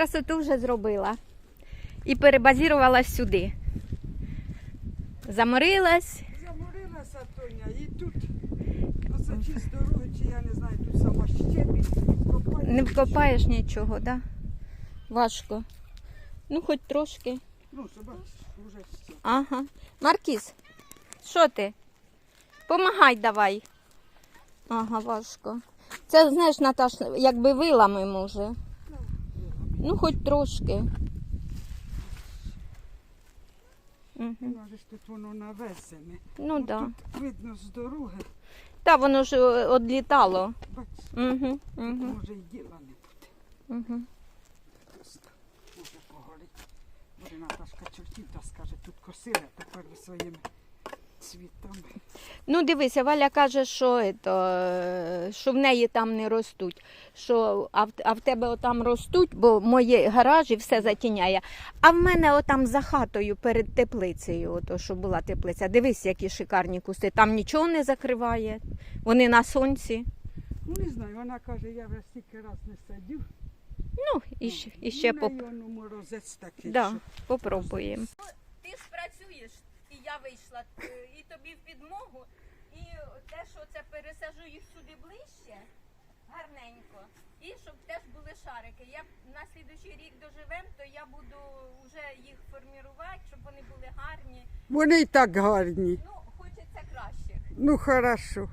красоту вже зробила. І перебазірувалась сюди. Заморилась. Заморилася Тоня і тут. Ті з дороги, чи я не знаю, тут сама щебінь, вкопаєш. Не вкопаєш нічого, да? Важко. Ну, хоч трошки. Ну, що вже ще. Ага. Маркіз, що ти? Помагай давай. Ага, важко. Це, знаєш, Наташ, якби вилами може. Ну, хоч трошки. Угу. Тут воно навесене. Ну так. Да. Тут видно з дороги, Та воно ж е, одлітало. бачиш, Угу, тут угу, може і діла не буде. угу. Просто може погорить. Буде Наташка чортів та скаже, тут косили, тепер своїми цвітами. Ну, дивися, Валя каже, що, ето, е, що в неї там не ростуть. Що, а, в, а в тебе отам ростуть, бо мої гаражі все затіняє. А в мене отам за хатою перед теплицею, ото, що була теплиця. Дивись, які шикарні кусти. Там нічого не закриває. Вони на сонці. Ну не знаю, вона каже, я вже стільки раз не садів. Ну, і, ще- і ще поп... такий. да, що- попробуємо. Ти ж працюєш, я вийшла, і тобі в підмогу, і те, що це пересажу їх сюди ближче, гарненько, і щоб теж були шарики. Я на слідуючий рік доживем, то я буду вже їх формувати, щоб вони були гарні. Вони і так гарні. Ну, хочеться кращих. Ну хорошо.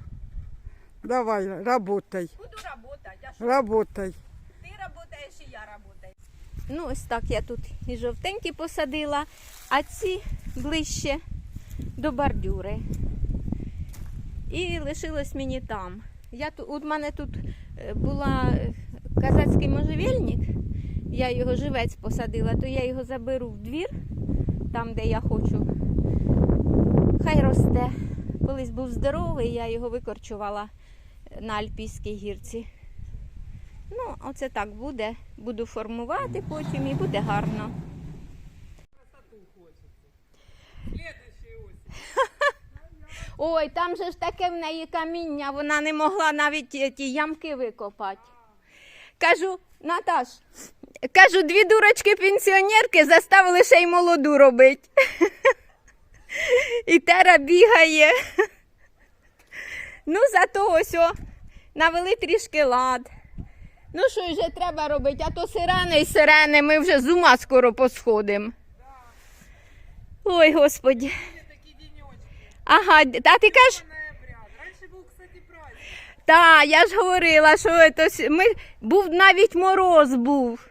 Давай, работай, Буду працювати, а що работай. ти працюєш і я працюю. Ну, ось так я тут і жовтенькі посадила, а ці ближче до бордюри. І лишилось мені там. Я у мене тут е, була е, казацький можжевельник, я його живець посадила, то я його заберу в двір, там, де я хочу. Хай росте. Колись був здоровий, я його викорчувала на Альпійській гірці. Ну, оце так буде. Буду формувати потім і буде гарно. Ой, там же ж таке в неї каміння, вона не могла навіть е, ті ямки викопати. Кажу, Наташ, кажу, дві дурочки пенсіонерки заставили ще й молоду робити. І тера бігає. Ну, зато ось о, навели трішки лад. Ну що вже треба робити, а то сирени і сирени, ми вже з ума скоро посходимо. Ой, господі. Ага, та ти кажеш. Раніше був, кстати, праздник. та, я ж говорила, що с- ми, був навіть мороз був.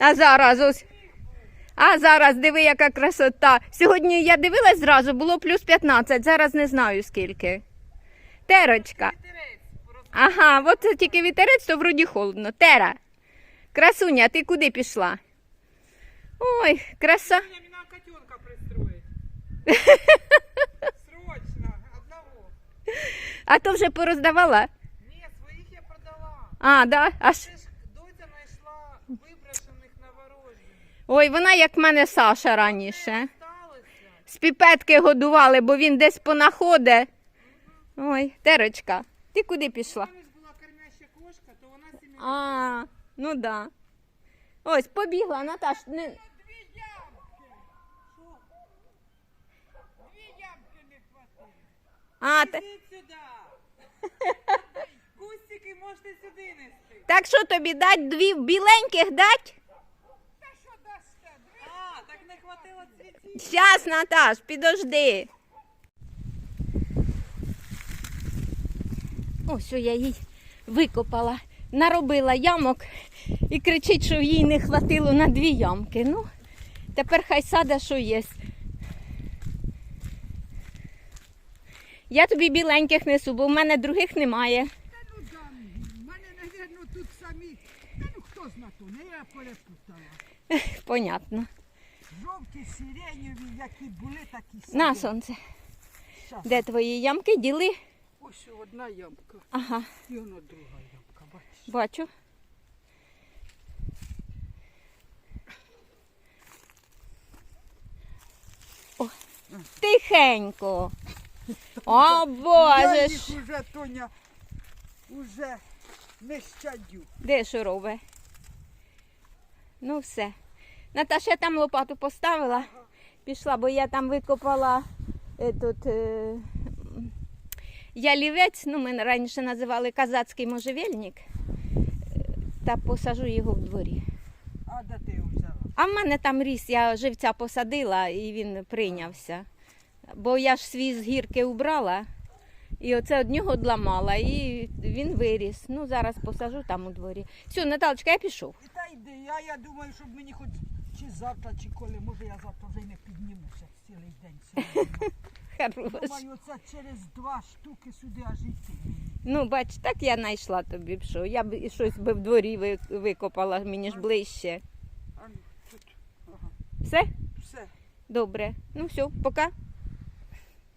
А зараз ось. А зараз диви, яка красота. Сьогодні я дивилась зразу, було плюс 15, зараз не знаю скільки. Терочка. Ага, от це тільки вітерець, то вроді холодно. Тера. Красуня, ти куди пішла? Ой, краса. Мені котенка пристроїть. А то вже пороздавала? Ні, своїх я продала. А, да? Аж. Це ж доця знайшла виброшених новорождених. Ой, вона як в мене Саша раніше. З піпетки годували, бо він десь понаходе. Ой, Терочка, ти куди пішла? Колись була кормяща кошка, то вона сім'я. А, ну да. Ось, побігла, Наташ. Не... Дві ямки. Що? Дві ямки не хватило. А, та... Сюди. Кустики можете сюди нести. Так що тобі дать дві біленьких дать? Та що дасте? А, так не хватило цвітів. Щас, Наташ, підожди. Ось я їй викопала, наробила ямок і кричить, що їй не хватило на дві ямки. Ну, тепер хай сада, що є. Я тобі біленьких несу, бо в мене других немає. Та ну там, в мене, навірно, тут самі. Та ну хто зна то, не я перепутала. Понятно. Жовті, сиренєві, які були, такі На сонце. Щас. Де твої ямки? Діли? Ось одна ямка. Ага, І воно друга ямка, бачиш. бачу. О, тихенько. О, Я Боже їх ж. уже, Тоня, уже не щадю. Де що робить? Ну все. Наташа, я там лопату поставила. Пішла, бо я там викопала е, тут, е, ялівець, ну ми раніше називали казацький можжевельник, е, та посажу його в дворі. А де ти його взяла? А в мене там ріс, я живця посадила і він прийнявся. Бо я ж свій з гірки убрала, і оце од нього дламала, і він виріс. Ну, зараз посажу там у дворі. Все, Наталочка, я пішов. Та йди, а я думаю, щоб мені хоч чи завтра, чи коли, може я завтра вже й не піднімуся цілий день сьогодні. Хорош. Думаю, це через два штуки сюди аж йти. Ну, бач, так я знайшла тобі б що. Я б і щось би в дворі ви- викопала, мені ж ближче. А ну, тут, ага, Все? все. Добре. Ну все, пока.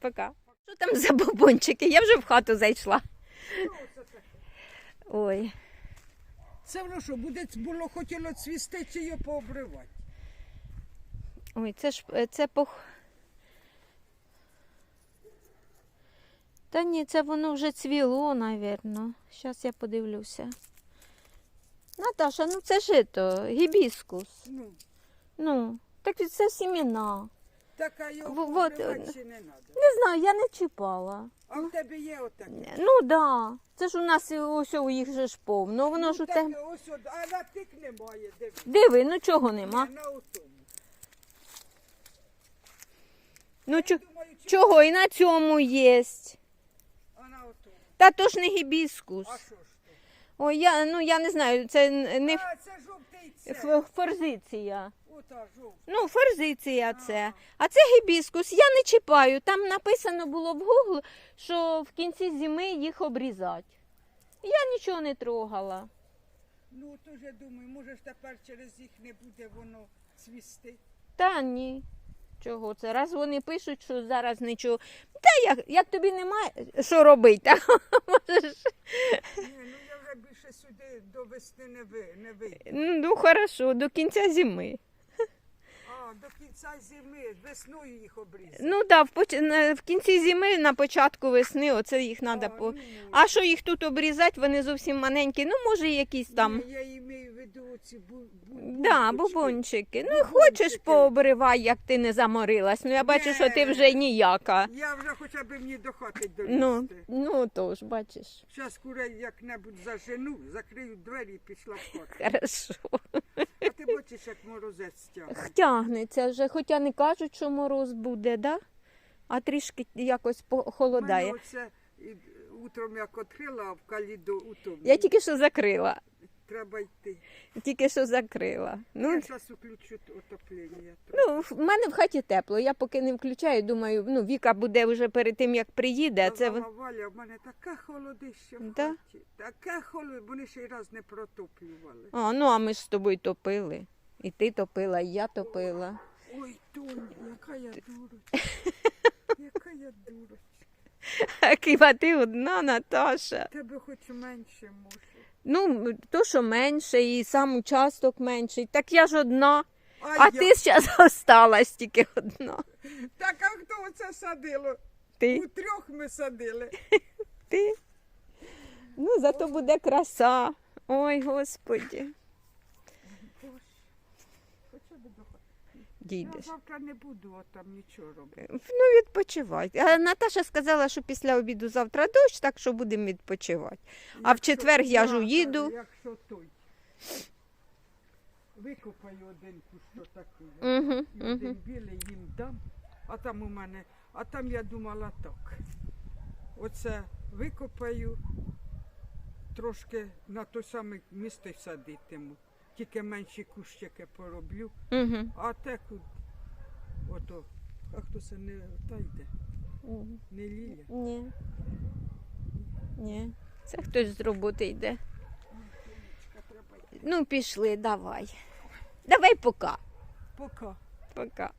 Пока. Що там за бубончики? Я вже в хату зайшла. Це. Ой. Це воно що, буде було хотіло цвісти чи його пообривати? Ой, це ж е, це пох. Та ні, це воно вже цвіло, напевно. Зараз я подивлюся. Наташа, ну це ж то, гібіскус. Ну, Ну, так це сімена. Така його В- е, чи не треба. Не знаю, я не чіпала. А в тебе є отаке? Ну да. Це ж у нас і ось у їх же ж повно. Воно Ну, ж у таке, те. ось, от, а на тик немає, диви. Диви, ну чого нема? На отому. Ну чо... Думаю, чи- чого і на цьому є. А на отому. Та то ж не гібіскус. А що ж то? Ой, я, ну я не знаю, це не А, це це. Ф- форзиція. Ота жовта. Ну, форзиція це. А це гібіскус. Я не чіпаю. Там написано було в Google, що в кінці зими їх обрізати. Я нічого не трогала. Ну, то я думаю, може ж тепер через їх не буде воно цвісти. Та ні. Чого це? Раз вони пишуть, що зараз нічого. Та як, як тобі немає що робити, можеш. Ні, ну я вже більше сюди до весни не, ви, не вийде. Ну, хорошо, до кінця зими. А, до кінця зими, весною їх обрізати. Ну так, в, поч- в кінці зими, на початку весни, оце їх треба по. ну, А що їх тут обрізати, вони зовсім маленькі. Ну, може, якісь там. Ні, я в виду оці бу, бу, Да, бубончики. Ну, Бубончики. хочеш пообривай, як ти не заморилась. Ну, я бачу, що ти вже ніяка. Я вже хоча б мені до хати Ну, довести. ну то ж, бачиш. Зараз курей як-небудь зажену, закрию двері і пішла в хату. Хорошо. А ти бачиш, як морозець тягне. Тягнеться вже, хоча не кажуть, що мороз буде, да? а трішки якось похолодає. Мене оце і утром як відкрила, а в калідо у тому. Я тільки що закрила. Треба йти. Тільки що закрила. Ну, Я зараз включу отоплення. ну, в мене в хаті тепло. Я поки не включаю, думаю, ну, Віка буде вже перед тим, як приїде. а Це... в- Валя, в мене таке холодище в Да? хаті. Таке холодище, вони ще й раз не протоплювали. А, ну а ми ж з тобою топили. І ти топила, і я топила. Ой, Тоня, яка я дурочка. Яка я дурочка. Хіба ти одна, Наташа? Тебе хоч менше може. Ну, то, що менше, і сам участок менший. Так я ж одна. А я- ти зараз осталась тільки одна. Так, а хто оце садило? Ти, У трьох ми садили. ти. Ну, зато буде краса. Ой, господі. Боже, хати. Я завтра не буду от там нічого робити. Ну, відпочивай. А Наташа сказала, що після обіду завтра дощ, так що будемо відпочивати. А в четвер я ж уїду. Якщо той. Викопаю один кусок такий. Угу, І один угу. білий їм дам, а там у мене, а там я думала так. Оце викопаю, трошки на той самий місце й садитиму. Тільки менші кущики пороблю, Угу. а те ку- ото, а хто це не та йде, не ліля. Ні. Ні. Це хтось з роботи йде. Ну, пішли, давай. Давай пока. Пока. Пока.